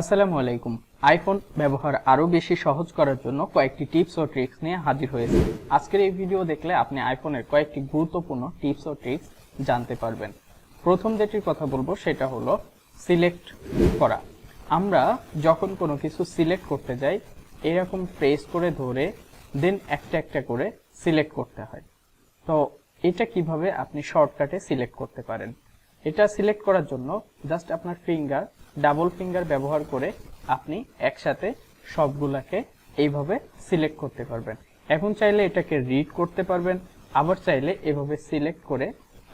আসসালামু আলাইকুম। আইফোন ব্যবহার আরও বেশি সহজ করার জন্য কয়েকটি টিপস ও ট্রিক্স নিয়ে হাজির হয়েছে। আজকের এই ভিডিও দেখলে আপনি আইফোনের কয়েকটি গুরুত্বপূর্ণ টিপস ও ট্রিক্স জানতে পারবেন। প্রথম যেটির কথা বলব সেটা হলো সিলেক্ট করা। আমরা যখন কোনো কিছু সিলেক্ট করতে যাই, এরকম প্রেস করে ধরে, দেন একটা একটা করে সিলেক্ট করতে হয়। তো এটা কীভাবে আপনি শর্টকাটে সিলেক্ট করতে পারেন? এটা সিলেক্ট করার জন্য জাস্ট আপনার ফিঙ্গার ডাবল ফিঙ্গার ব্যবহার করে আপনি একসাথে সবগুলাকে এইভাবে সিলেক্ট করতে পারবেন। এখন চাইলে এটাকে রিড করতে পারবেন, আবার চাইলে এভাবে সিলেক্ট করে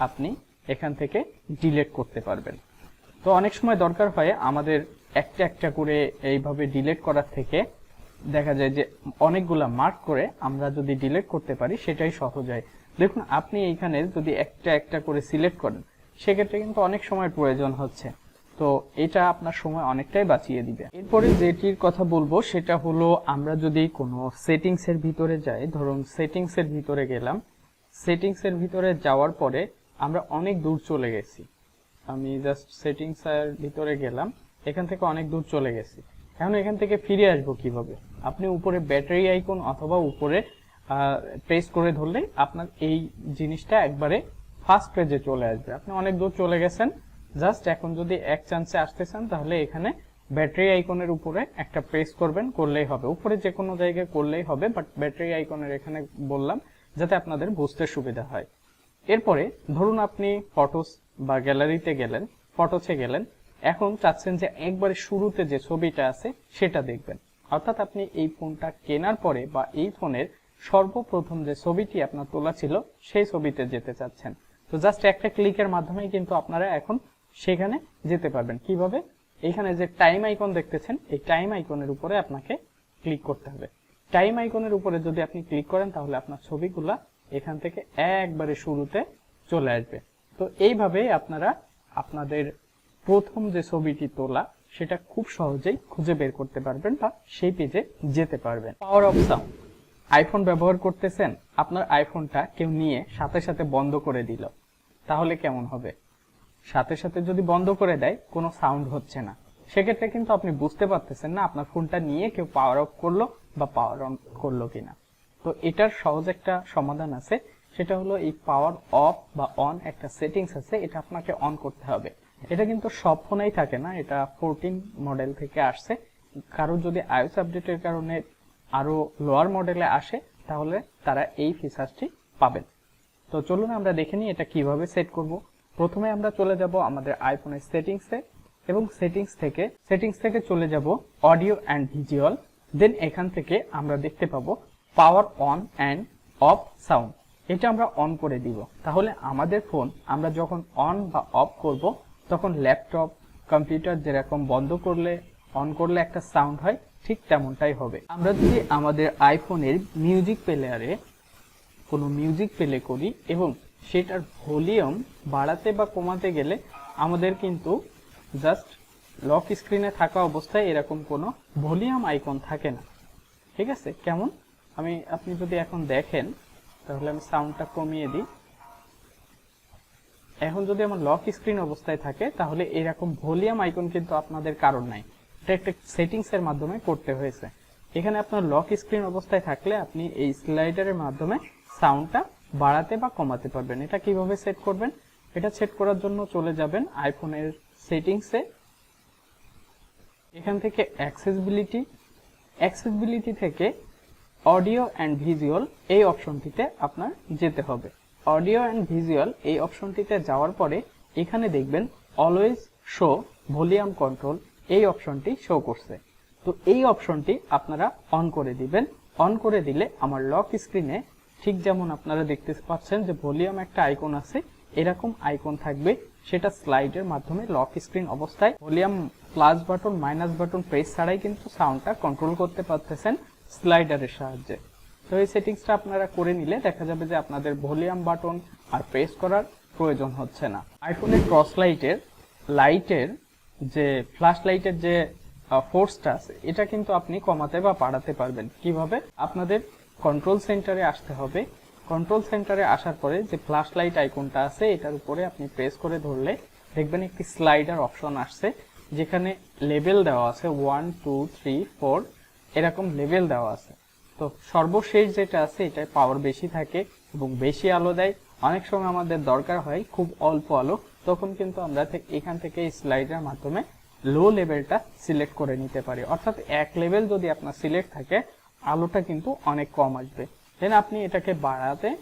আপনি এখান থেকে ডিলেট করতে পারবেন। তো অনেক সময় দরকার হয় আমাদের একটা একটা করে এইভাবে ডিলেট করার থেকে দেখা যায় যে অনেকগুলা মার্ক করে আমরা যদি ডিলেট করতে পারি সেটাই সহজ হয়। দেখুন, আপনি এইখানে যদি একটা একটা করে সিলেক্ট করেন, সেক্ষেত্রে কিন্তু অনেক সময় প্রয়োজন হচ্ছে। তো এটা আপনার সময় অনেকটাই বাঁচিয়ে দিবে। এরপরে যেটির কথা বলব, সেটা হলো আমরা যদি কোনো সেটিংস এর ভিতরে যাই, ধরুন সেটিংস এর ভিতরে গেলাম। সেটিংস এর ভিতরে যাওয়ার পরে আমরা অনেক দূর চলে গেছি। আমি জাস্ট সেটিংস এর ভিতরে গেলাম, এখান থেকে অনেক দূর চলে গেছি। এখন এখান থেকে ফিরে আসব কীভাবে? আপনি উপরে ব্যাটারি আইকন অথবা উপরে প্রেস করে ধরলেই আপনার এই জিনিসটা একবারে ফার্স্ট পেজে চলে আসবে। আপনি অনেক দূর চলে গেছেন জাস্ট এখন যদি এক চান্সে আসতে চান, তাহলে এখানে ব্যাটারি আইকনের উপরে একটা প্রেস করবেন, করলেই হবে। উপরে যে কোনো জায়গায় করলেই হবে বাট ব্যাটারি আইকনের এখানে বললাম, যাতে আপনাদের বুঝতে সুবিধা হয়। এরপরে ধরুন আপনি ফটোস বা গ্যালারিতে গেলেন ফটোসে গেলেন, এখন চাচ্ছেন যে একবারে শুরুতে যে ছবিটা আছে, সেটা দেখবেন। অর্থাৎ আপনি এই ফোনটা কেনার পরে বা এই ফোনের সর্বপ্রথম যে ছবিটি আপনার তোলা ছিল, সেই ছবিতে যেতে চাচ্ছেন। তো জাস্ট একটা ক্লিকের মাধ্যমেই কিন্তু আপনারা এখন সেখানে যেতে পারবেন। কীভাবে? এখানে যে টাইম আইকন দেখতেছেন, এই টাইম আইকনের উপরে আপনাকে ক্লিক করতে হবে। টাইম আইকনের উপরে যদি আপনি ক্লিক করেন, তাহলে আপনার ছবিগুলা এখান থেকে একবারে শুরুতে চলে আসবে। তো এইভাবেই আপনারা আপনাদের প্রথম যে ছবিটি তোলা, সেটা খুব সহজেই খুঁজে বের করতে পারবেন বা সেই পেজে যেতে পারবেন। পাওয়ার অফ সাউন্ড আইফোন ব্যবহার করতেছেন, আপনার আইফোনটা কেউ নিয়ে সাথে সাথে বন্ধ করে দিল। তাহলে কেমন হবে? সাথে সাথে যদি বন্ধ করে দেয়, কোনো সাউন্ড হচ্ছে না। সেক্ষেত্রে কিন্তু আপনি বুঝতে পারতেছেন না আপনার ফোনটা নিয়ে কেউ পাওয়ার অফ করল বা পাওয়ার অন করল কিনা। তো এটার সহজ একটা সমাধান আছে, সেটা হলো এই পাওয়ার অফ বা অন একটা সেটিংস আছে, এটা আপনাকে অন করতে হবে। এটা কিন্তু সব ফোনেই থাকে না, এটা ফোরটিন মডেল থেকে আসছে। কারও যদি আইওএস আপডেটের কারণে আরও লোয়ার মডেলে আসে, তাহলে তারা এই ফিচারটি পাবেন। তো চলুন আমরা দেখে নিই এটা কীভাবে সেট করব। প্রথমে আমরা চলে যাব আমাদের আইফোনের সেটিংসে এবং সেটিংস থেকে সেটিংস থেকে চলে যাব অডিও অ্যান্ড ভিজুয়াল দেন এখান থেকে আমরা দেখতে পাবো power on and off sound এটা আমরা অন করে দিব। তাহলে আমাদের ফোন আমরা যখন অন বা অফ করব, তখন ল্যাপটপ কম্পিউটার যেরকম বন্ধ করলে অন করলে একটা সাউন্ড হয়, ঠিক তেমনটাই হবে। আমরা যদি আমাদের আইফোনের মিউজিক প্লেয়ারে কোনো মিউজিক প্লে করি, এবং সেটার ভলিউম বাড়াতে বা কমাতে গেলে আমাদের কিন্তু জাস্ট লক স্ক্রিনে থাকা অবস্থায় এরকম কোনো ভলিউম আইকন থাকে না। ঠিক আছে? কেমন? আমি, আপনি যদি এখন দেখেন, তাহলে আমি সাউন্ডটা কমিয়ে দিই। এখন যদি আমার লক স্ক্রিন অবস্থায় থাকে, তাহলে এরকম ভলিউম আইকন কিন্তু আপনাদের কারণ নাই। এটা একটা সেটিংস এর মাধ্যমে করতে হয়েছে। এখানে আপনার লক স্ক্রিন অবস্থায় থাকলে আপনি এই স্লাইডারের মাধ্যমে সাউন্ডটা বাড়াতে বা কমাতে পারবেন। এটা কীভাবে সেট করবেন? এটা সেট করার জন্য চলে যাবেন আইফোনের সেটিংসে এখান থেকে অ্যাক্সেসিবিলিটি অ্যাক্সেসিবিলিটি থেকে অডিও অ্যান্ড ভিজুয়াল এই অপশনটিতে আপনার যেতে হবে। অডিও অ্যান্ড ভিজুয়াল এই অপশনটিতে যাওয়ার পরে এখানে দেখবেন অলওয়েজ শো ভলিউম কন্ট্রোল এই অপশনটি শো করছে। তো এই অপশনটি আপনারা অন করে দিবেন। অন করে দিলে আমার লক স্ক্রিনে ঠিক যেমন আপনারা দেখতে পাচ্ছেন যে ভলিউম একটা আইকন আছে, এরকম আইকন থাকবে। সেটা স্লাইডের মাধ্যমে লক স্ক্রিন অবস্থায়। Volume plus button, minus button, press ছাড়াই কিন্তু সাউন্ডটা কন্ট্রোল করতে পারতেছেন স্লাইডারের সাহায্যে। তো এই সেটিংসটা আপনারা করে নিলে দেখা যাবে যে আপনাদের ভলিউম বাটন আর প্রেস করার প্রয়োজন হচ্ছে না। আইফোনের ক্রস লাইটের লাইটের যে, ফ্ল্যাশ লাইটের যে ফোর্সটা আছে, এটা কিন্তু আপনি কমাতে বা বাড়াতে পারবেন। কীভাবে? আপনাদের কন্ট্রোল সেন্টারে আসতে হবে। কন্ট্রোল সেন্টারে আসার পরে যে ফ্ল্যাশ লাইট আইকনটা আছে, এটার উপরে আপনি প্রেস করে ধরলে দেখবেন একটি স্লাইডার অপশন আসছে, যেখানে লেভেল দেওয়া আছে ওয়ান টু থ্রি ফোর এরকম লেভেল দেওয়া আছে। তো সর্বশেষ যেটা আছে, এটায় পাওয়ার বেশি থাকে এবং বেশি আলো দেয়। অনেক সময় আমাদের দরকার হয় খুব অল্প আলো, তখন কিন্তু আমরা এখান থেকে স্লাইডের মাধ্যমে লো লেভেলটা সিলেক্ট করে নিতে পারি। অর্থাৎ এক লেভেল যদি আপনার সিলেক্ট থাকে আলোটা কিন্তু অনেক কম আসবে। দেন আপনি এটাকে বাড়াতে,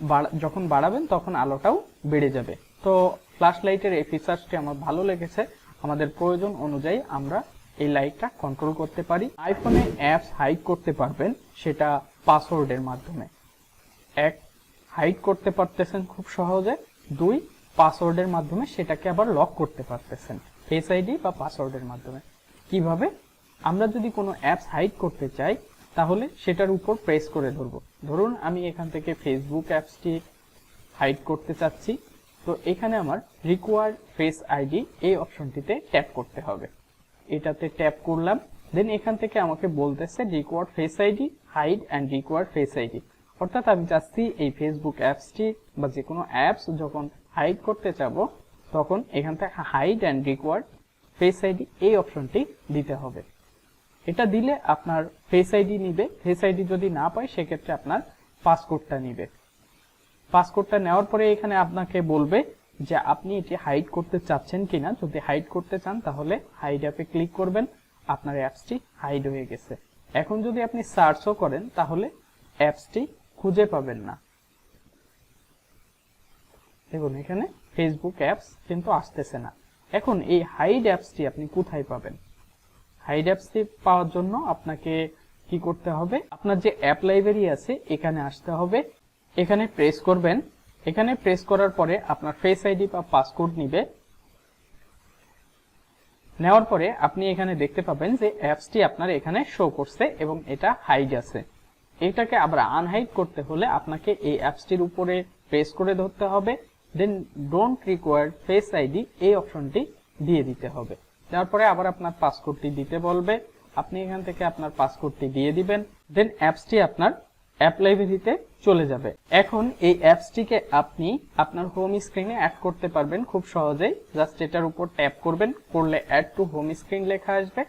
বাড়া- যখন বাড়াবেন তখন আলোটাও বেড়ে যাবে। তো ফ্ল্যাশ লাইটের এই ফিচার্সটি আমার ভালো লেগেছে। আমাদের প্রয়োজন অনুযায়ী আমরা এই লাইটটা কন্ট্রোল করতে পারি। আইফোনে অ্যাপস হাইড করতে পারবেন, সেটা পাসওয়ার্ডের মাধ্যমে। এক হাইড করতে পারতেছেন খুব সহজে। দুই পাসওয়ার্ডের মাধ্যমে সেটাকে আবার লক করতে পারতেছেন। ফেস আইডি বা পাসওয়ার্ডের মাধ্যমে। কীভাবে? আমরা যদি কোনো অ্যাপস হাইড করতে চাই তাহলে সেটার উপর প্রেস করে ধরবো। ধরুন আমি এখান থেকে ফেসবুক অ্যাপসটি হাইড করতে চাচ্ছি, তো এখানে আমার রিকোয়ার ফেস আইডি এই অপশনটিতে ট্যাপ করতে হবে। এটাতে ট্যাপ করলাম দেন এখান থেকে আমাকে বলতেছে require face ID hide and require face ID অর্থাৎ আমি চাচ্ছি এই ফেসবুক অ্যাপসটি বা যে কোনো অ্যাপস যখন হাইড করতে চাবো, তখন এখান থেকে hide and require face ID এই অপশনটি দিতে হবে। এটা দিলে আপনার ফেস আইডি নিবে। ফেস আইডি যদি না পায়, সেক্ষেত্রে আপনার পাসকোডটা নিবে। পাসকোডটা নেওয়ার পরে এখানে আপনাকে বলবে যে, আপনি এটি হাইড করতে চাচ্ছেন কিনা? যদি হাইড করতে চান, তাহলে হাইড অ্যাপে ক্লিক করবেন। আপনার অ্যাপসটি হাইড হয়ে গেছে। এখন যদি আপনি সার্চও করেন, তাহলে অ্যাপসটি খুঁজে পাবেন না। দেখুন, এখানে ফেসবুক অ্যাপস কিন্তু আসতেছে না। এখন এই হাইড অ্যাপসটি আপনি কোথায় পাবেন? হাইড অ্যাপসটি পাওয়ার জন্য আপনাকে কি করতে হবে? আপনার যে অ্যাপ লাইব্রেরি আছে, এখানে আসতে হবে। এখানে প্রেস করবেন। এখানে প্রেস করার পরে আপনার ফেস আইডি বা পাসকোড নিবে। নেওয়ার পরে আপনি এখানে দেখতে পাবেন যে অ্যাপসটি আপনার এখানে শো করছে এবং এটা হাইড আছে। এটাকে আবার আনহাইড করতে হলে আপনাকে এই অ্যাপসটির উপরে প্রেস করে ধরতে হবে। Then don't required face ID এই অপশনটি দিয়ে দিতে হবে। তারপরে আবার আপনার পাসকোডটি দিতে বলবে। আপনি এখান থেকে আপনার পাসকোডটি দিয়ে দিবেন। দেন অ্যাপসটি আপনার অ্যাপ লাইব্রেরিতে চলে যাবে। এখন এই অ্যাপসটিকে আপনি আপনার হোম স্ক্রিনে অ্যাড করতে পারবেন খুব সহজেই। জাস্ট এটার উপর ট্যাপ করবেন। করলে অ্যাড টু হোম স্ক্রিন লেখা আসবে।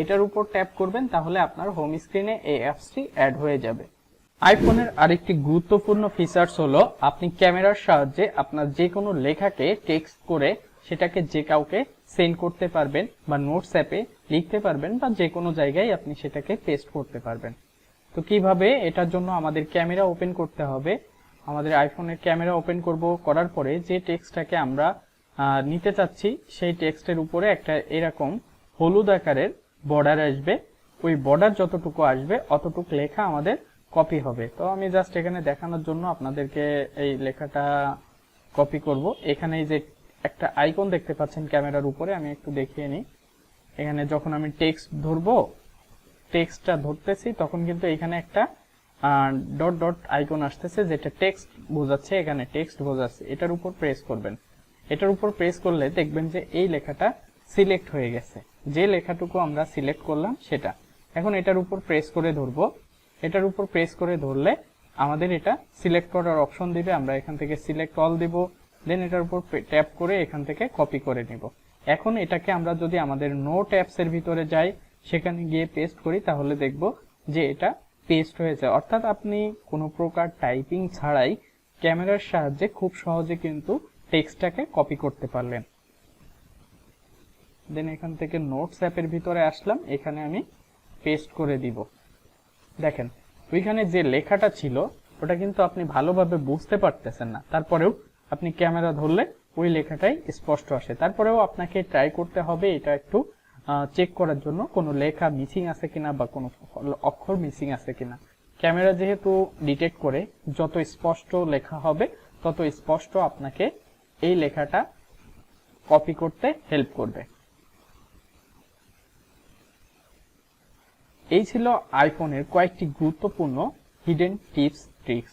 এটার উপর ট্যাপ করবেন, তাহলে আপনার হোম স্ক্রিনে এই অ্যাপসটি অ্যাড হয়ে যাবে। আইফোনের আরেকটি গুরুত্বপূর্ণ ফিচার্স হলো, আপনি ক্যামেরার সাহায্যে আপনার যে কোনো লেখাকে টেক্সট করে সেটাকে যে কাউকে সেন্ড করতে পারবেন বা নোটস অ্যাপে লিখতে পারবেন বা যে কোনো জায়গায় আপনি সেটাকে পেস্ট করতে পারবেন। তো কীভাবে? এটার জন্য আমাদের ক্যামেরা ওপেন করতে হবে। আমাদের আইফোনের ক্যামেরা ওপেন করব করার পরে যে টেক্সটটাকে আমরা নিতে চাচ্ছি, সেই টেক্সটের উপরে একটা এরকম হলুদ আকারের বর্ডার আসবে। ওই বর্ডার যতটুকু আসবে, অতটুকু লেখা আমাদের কপি হবে। তো আমি জাস্ট এখানে দেখানোর জন্য আপনাদেরকে এই লেখাটা কপি করব। এখানে যে একটা আইকন দেখতে পাচ্ছেন ক্যামেরার উপরে, আমি একটু দেখিয়ে নিই। এখানে যখন আমি টেক্সট ধরবো টেক্সটটা ধরতেছি, তখন কিন্তু এখানে একটা ডট ডট আইকন আসতেছে, যেটা টেক্সট বোঝাচ্ছে, এখানে টেক্সট বোঝাচ্ছে। এটার উপর প্রেস করবেন। এটার উপর প্রেস করলে দেখবেন যে এই লেখাটা সিলেক্ট হয়ে গেছে। যে লেখাটুকু আমরা সিলেক্ট করলাম, সেটা। এখন এটার উপর প্রেস করে ধরবো। এটার উপর প্রেস করে ধরলে আমাদের এটা সিলেক্ট করার অপশন দিবে। আমরা এখান থেকে সিলেক্ট অল দিব। দেন এটার উপর ট্যাপ করে এখান থেকে কপি করে নিব। এখন এটাকে আমরা যদি আমাদের নোট অ্যাপস এর ভিতরে যাই, সেখানে গিয়ে পেস্ট করি, তাহলে দেখব যে এটা পেস্ট হয়েছে। অর্থাৎ আপনি কোনো প্রকার টাইপিং ছাড়াই ক্যামেরার সাহায্যে খুব সহজে কিন্তু টেক্সটটাকে কপি করতে পারলেন। দেন এখান থেকে নোটস অ্যাপের ভিতরে আসলাম, এখানে আমি পেস্ট করে দিব। দেখেন, ওইখানে যে লেখাটা ছিল, ওটা কিন্তু আপনি ভালোভাবে বুঝতে পারতেছেন না। তারপরেও আপনি ক্যামেরা ধরলে ওই লেখাটাই স্পষ্ট আসে। তারপরেও আপনাকে ট্রাই করতে হবে এটা একটু চেক করার জন্য কোনো লেখা মিসিং আছে কিনা বা কোনো অক্ষর মিসিং আছে কিনা। ক্যামেরা যেহেতু ডিটেক্ট করে যত স্পষ্ট লেখা হবে, তত স্পষ্ট আপনাকে এই লেখাটা কপি করতে হেল্প করবে। এই ছিল আইফোনের কয়েকটি গুরুত্বপূর্ণ হিডেন টিপস ট্রিক্স